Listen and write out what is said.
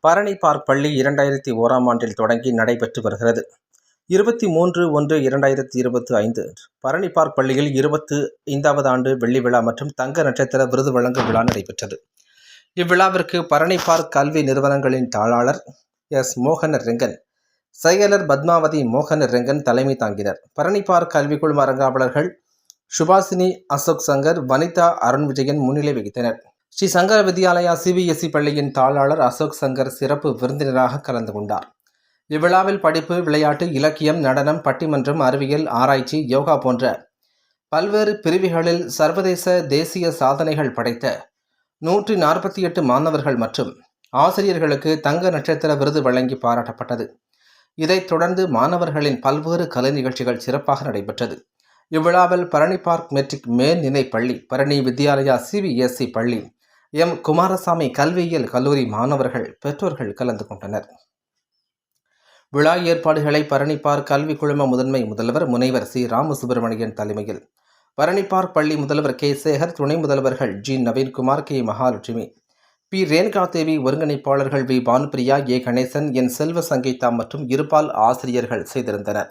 Bharani park பள்ளி இரண்டாயிரத்தி ஓராம் ஆண்டில் தொடங்கி நடைபெற்று வருகிறது. இருபத்தி மூன்று ஒன்று இரண்டாயிரத்தி இருபத்தி ஐந்து பரணி பார்க் பள்ளியில் இருபத்து ஐந்தாவது ஆண்டு வெள்ளி விழா மற்றும் தங்க நட்சத்திர விருது வழங்கும் விழா நடைபெற்றது. இவ்விழாவிற்கு பரணி பார்க் கல்வி நிறுவனங்களின் தாளாளர் எஸ். மோகன ரெங்கன் செயலர் பத்மாவதி மோகன ரெங்கன் தலைமை தாங்கினர். பரணி பார்க் கல்வி அரங்காவலர்கள் சுபாசினி அசோக் சங்கர் வனிதா அருண் விஜயன் முன்னிலை வகித்தனர். ஸ்ரீ சங்கர வித்யாலயா சிபிஎஸ்இ பள்ளியின் தாளாளர் அசோக் சங்கர் சிறப்பு விருந்தினராக கலந்து கொண்டார். இவ்விழாவில் படிப்பு விளையாட்டு இலக்கியம் நடனம் பட்டிமன்றம் அறிவியல் ஆராய்ச்சி யோகா போன்ற பல்வேறு பிரிவுகளில் சர்வதேச தேசிய சாதனைகள் படைத்த நூற்றி நாற்பத்தி எட்டு மாணவர்கள் மற்றும் ஆசிரியர்களுக்கு தங்க நட்சத்திர விருது வழங்கி பாராட்டப்பட்டது. இதைத் தொடர்ந்து மாணவர்களின் பல்வேறு கலை நிகழ்ச்சிகள் சிறப்பாக நடைபெற்றது. இவ்விழாவில் பரணி பார்க் மெட்ரிக் மேல்நிலைப் பள்ளி பரணி வித்யாலயா சிபிஎஸ்இ பள்ளி எம். குமாரசாமி கல்வியியல் கல்லூரி மாணவர்கள் பெற்றோர்கள் கலந்து கொண்டனர். விழா ஏற்பாடுகளை பரணிப்பார் கல்வி குழும முதன்மை முதல்வர் முனைவர் சி. ராமசுப்பிரமணியன் தலைமையில். பரணிப்பார் பள்ளி முதல்வர் கே. சேகர் துணை முதல்வர்கள் G. Naveenkumar K. Mahalakshmi. P. Renuka Devi ஒருங்கிணைப்பாளர்கள் V. Bhanupriya A. Ganesan N Selva Sangeetha மற்றும் இருபால் ஆசிரியர்கள் செய்திருந்தனர்.